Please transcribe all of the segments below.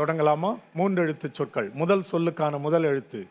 தொடங்கலாமா? மூன்று எழுத்து சொற்கள். முதல் சொல்லுக்கான முதல் எழுத்து.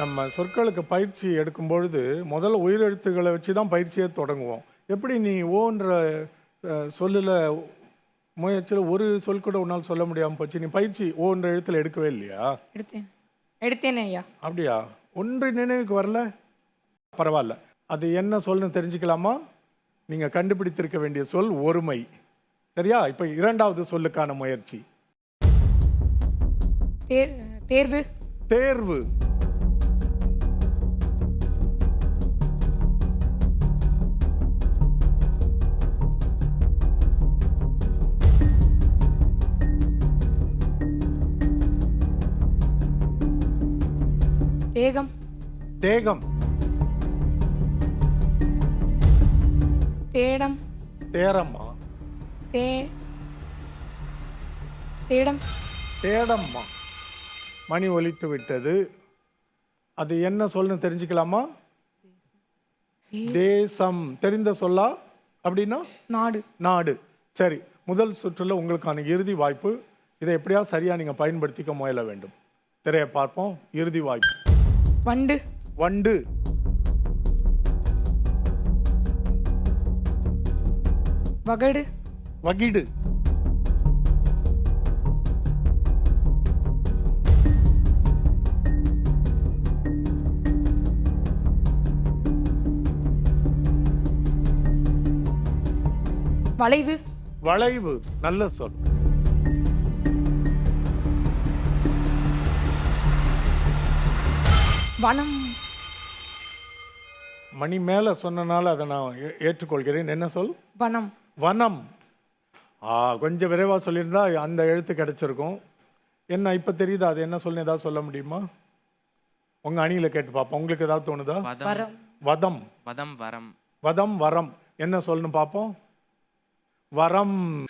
நம்ம சொற்களுக்கு பயிற்சி எடுக்கும் பொழுது முதல்ல உயிரெழுத்துக்களை வச்சு தான் பயிற்சியை தொடங்குவோம். எப்படி நீ ஓன்ற சொல்லுல முயற்சியில் ஒரு சொல் கூட உன்னால் சொல்ல முடியாமல் போச்சு நீ பயிற்சி ஓன்ற எழுத்துல எடுக்கவே இல்லையா? எடுத்தேன். எடுத்தேனே ஐயா. அப்படியா? ஒன்று நினைவுக்கு வரல? பரவாயில்ல. அது என்ன சொல்னு தெரிஞ்சுக்கலாமா? நீங்கள் கண்டுபிடித்திருக்க வேண்டிய சொல் ஒருமை. சரியா? இப்போ இரண்டாவது சொல்லுக்கான முயற்சி. தேர் தேர்வு. தேர்வு. தேகம். தேகம். தேடம். தேரம்மா. தே தேடம். தேடம்மா. மணி ஒலித்து விட்டது. அது என்ன சொல்னு தெரிஞ்சுக்கலாமா? தேசம். தெரிந்த சொல்லா? அப்படின்னா? நாடு. நாடு. சரி முதல் சுற்றுல உங்களுக்கான இறுதி வாய்ப்பு. இதை எப்படியா சரியா நீங்க பயன்படுத்திக்க முயல வேண்டும். திரையை பார்ப்போம். இறுதி வாய்ப்பு. வண்டு. வண்டு. வகடு. வகிடு. வளைவு. வளைவு. நல்ல சொல். வனம் மணி மேல சொன்னனால அதை நான் ஏ- ஏற்றுக்கொள்கிறேன். என்ன சொல்? வனம் வனம் ஆ கொஞ்சம் விரைவா சொல்லியிருந்தா அந்த எழுத்து கிடைச்சிருக்கும். என்ன இப்போ தெரியுதா? அது என்ன சொல்லு ஏதாவது சொல்ல முடியுமா? உங்க அணியில கேட்டு பார்ப்போம் உங்களுக்கு ஏதாவது தோணுதா? வதம். வரம். வதம். வதம் வரம். வதம் வரம். என்ன சொல்லணும் பார்ப்போம் வரம்.